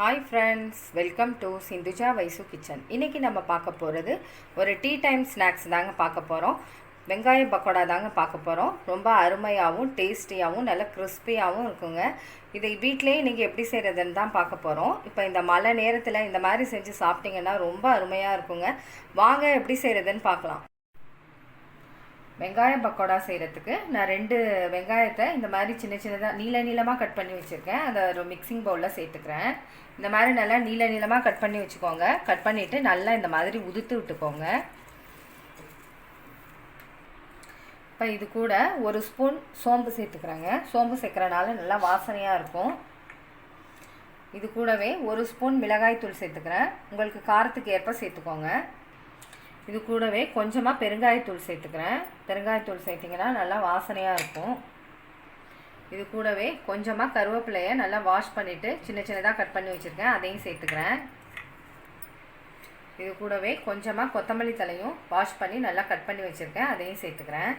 Hi friends welcome to Sindhuja Vaisu kitchen இன்றைக்கி நம்ம பார்க்க போகிறது ஒரு டீ டைம் ஸ்நாக்ஸ் தாங்க பார்க்க போகிறோம் வெங்காய பக்கோடா தாங்க பார்க்க போகிறோம் ரொம்ப அருமையாகவும் டேஸ்டியாகவும் நல்ல கிறிஸ்பியாகவும் இருக்குங்க. இதை வீட்டிலேயே நீங்கள் எப்படி செய்கிறதுன்னு தான் பார்க்க போகிறோம் இப்போ இந்த மழை நேரத்தில் இந்த மாதிரி செஞ்சு சாப்பிட்டிங்கன்னா ரொம்ப அருமையாக இருக்குங்க. வாங்க எப்படி செய்கிறதுன்னு பார்க்கலாம். வெங்காயம் பக்கோடா செய்கிறதுக்கு நான் ரெண்டு வெங்காயத்தை இந்த மாதிரி சின்ன சின்னதாக நீள நீளமாக கட் பண்ணி வச்சுருக்கேன். அதை ஒரு மிக்சிங் பவுலில் சேர்த்துக்கிறேன். இந்த மாதிரி நல்லா நீள நீளமாக கட் பண்ணி வச்சுக்கோங்க. கட் பண்ணிவிட்டு நல்லா இந்த மாதிரி உதுத்து விட்டுக்கோங்க. இப்போ இது கூட ஒரு ஸ்பூன் சோம்பு சேர்த்துக்கிறேங்க. சோம்பு சேர்க்குறனால நல்லா வாசனையாக இருக்கும். இது கூடவே ஒரு ஸ்பூன் மிளகாய் தூள் சேர்த்துக்கிறேன். உங்களுக்கு காரத்துக்கு ஏற்ப சேர்த்துக்கோங்க. இது கூடவே கொஞ்சமாக பெருங்காயத்தூள் சேர்த்துக்கிறேன். பெருங்காயத்தூள் சேர்த்திங்கன்னா நல்லா வாசனையாக இருக்கும். இது கூடவே கொஞ்சமாக கருவேப்பிலையை நல்லா வாஷ் பண்ணிவிட்டு சின்ன சின்னதாக கட் பண்ணி வச்சுருக்கேன். அதையும் சேர்த்துக்கிறேன். இது கூடவே கொஞ்சமாக கொத்தமல்லி தலையும் வாஷ் பண்ணி நல்லா கட் பண்ணி வச்சுருக்கேன். அதையும் சேர்த்துக்கிறேன்.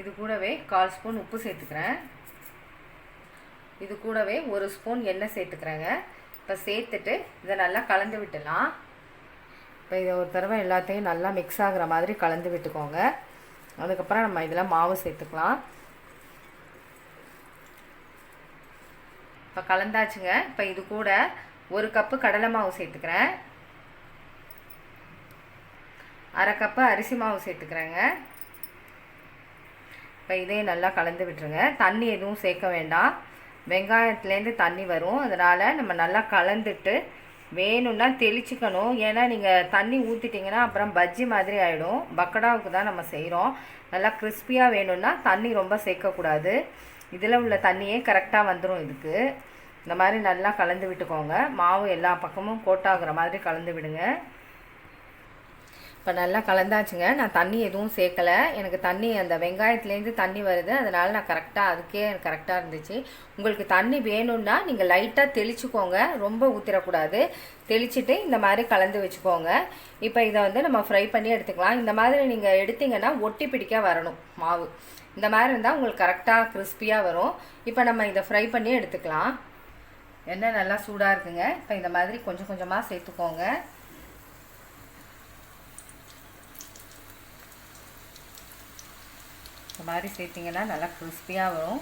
இது கூடவே கால் ஸ்பூன் உப்பு சேர்த்துக்கிறேன். இது கூடவே ஒரு ஸ்பூன் எண்ணெய் சேர்த்துக்கிறேங்க. இப்போ சேர்த்துட்டு இதை நல்லா கலந்து விட்டுலாம் இப்போ இதை ஒரு தடவை எல்லாத்தையும் நல்லா மிக்ஸ் ஆகிற மாதிரி கலந்து விட்டுக்கோங்க. அதுக்கப்புறம் நம்ம இதில் மாவு சேர்த்துக்கலாம். இப்போ கலந்தாச்சுங்க. இப்போ இது கூட ஒரு கப்பு கடலை மாவு சேர்த்துக்கிறேன். அரை கப்பு அரிசி மாவு சேர்த்துக்கிறேங்க. இப்போ இதையும் நல்லா கலந்து விட்டுருங்க. தண்ணி எதுவும் சேர்க்க வேண்டாம். வெங்காயத்துலேருந்து தண்ணி வரும். அதனால் நம்ம நல்லா கலந்துட்டு வேணும்னா தெளிச்சுக்கணும். ஏன்னா நீங்கள் தண்ணி ஊற்றிட்டிங்கன்னா அப்புறம் பஜ்ஜி மாதிரி ஆகிடும் பக்கடாவுக்கு தான் நம்ம செய்கிறோம் நல்லா கிறிஸ்பியாக வேணும்னா தண்ணி ரொம்ப சேர்க்கக்கூடாது. இதில் உள்ள தண்ணியே கரெக்டாக வந்துடும் இதுக்கு. இந்த மாதிரி நல்லா கலந்து விட்டுக்கோங்க. மாவு எல்லா பக்கமும் கோட்டாகிற மாதிரி கலந்து விடுங்க. இப்போ நல்லா கலந்தாச்சுங்க. நான் தண்ணி எதுவும் சேர்க்கலை. எனக்கு தண்ணி அந்த வெங்காயத்துலேருந்து தண்ணி வருது. அதனால் நான் கரெக்டாக அதுக்கே எனக்கு கரெக்டாக இருந்துச்சு. உங்களுக்கு தண்ணி வேணும்னா நீங்கள் லைட்டாக தெளிச்சுக்கோங்க. ரொம்ப ஊற்றிடக்கூடாது தெளிச்சுட்டு இந்த மாதிரி கலந்து வச்சுக்கோங்க. இப்போ இதை வந்து நம்ம ஃப்ரை பண்ணி எடுத்துக்கலாம். இந்த மாதிரி நீங்கள் எடுத்தீங்கன்னா ஒட்டி பிடிக்க வரணும் மாவு. இந்த மாதிரி இருந்தால் உங்களுக்கு கரெக்டாக கிறிஸ்பியாக வரும். இப்போ நம்ம இதை ஃப்ரை பண்ணி எடுத்துக்கலாம். எண்ணெய் நல்லா சூடாக இருக்குங்க. இப்போ இந்த மாதிரி கொஞ்சம் கொஞ்சமாக சேர்த்துக்கோங்க. இந்த மாதிரி சேர்த்திங்கன்னா நல்லா கிறிஸ்பியாக வரும்.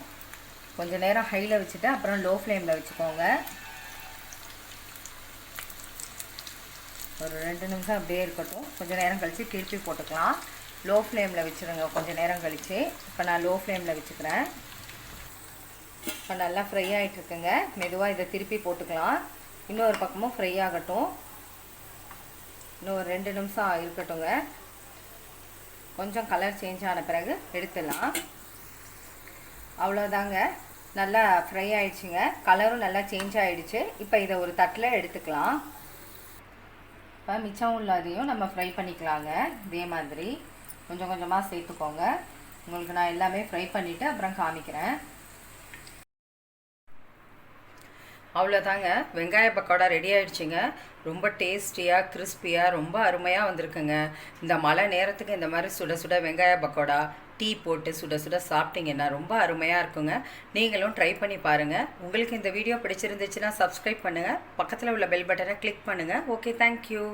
கொஞ்சம் நேரம் ஹையில் வச்சுட்டு அப்புறம் லோ ஃப்ளேமில் வச்சுக்கோங்க. ஒரு ரெண்டு நிமிஷம் அப்படியே இருக்கட்டும். கொஞ்சம் நேரம் கழித்து திருப்பி போட்டுக்கலாம். லோ ஃப்ளேமில் வச்சுருங்க கொஞ்சம் நேரம் கழித்து இப்போ நான் லோ ஃப்ளேமில் வச்சுக்கிறேன். இப்போ நல்லா ஃப்ரை ஆகிட்டுருக்குங்க மெதுவாக இதை திருப்பி போட்டுக்கலாம். இன்னொரு பக்கமும் ஃப்ரை ஆகட்டும். இன்னும் ஒரு ரெண்டு நிமிஷம் இருக்கட்டுங்க. கொஞ்சம் கலர் சேஞ்ச் ஆன பிறகு எடுத்துடலாம். அவ்வளோதாங்க நல்லா ஃப்ரை ஆயிடுச்சுங்க. கலரும் நல்லா சேஞ்ச் ஆகிடுச்சு இப்போ இதை ஒரு தட்டில் எடுத்துக்கலாம். இப்போ மிச்சம் உள்ளதையும் நம்ம ஃப்ரை பண்ணிக்கலாங்க. இதே மாதிரி. கொஞ்சம் கொஞ்சமாக சேர்த்துக்கோங்க. உங்களுக்கு நான் எல்லாமே ஃப்ரை பண்ணிவிட்டு அப்புறம் காமிக்கிறேன். அவ்வளோதாங்க வெங்காய பக்கோடா ரெடி ஆகிடுச்சிங்க ரொம்ப டேஸ்டியாக கிறிஸ்பியாக ரொம்ப அருமையாக வந்திருக்குங்க. இந்த மழை நேரத்துக்கு இந்த மாதிரி சுட சுட வெங்காய பக்கோடா டீ போட்டு சுட சுட சாப்பிட்டீங்கன்னா ரொம்ப அருமையாக இருக்குங்க. நீங்களும் ட்ரை பண்ணி பாருங்கள் உங்களுக்கு இந்த வீடியோ பிடிச்சிருந்துச்சுன்னா சப்ஸ்கிரைப் பண்ணுங்கள் பக்கத்தில் உள்ள பெல் பட்டனை கிளிக் பண்ணுங்கள் ஓகே தேங்க்யூ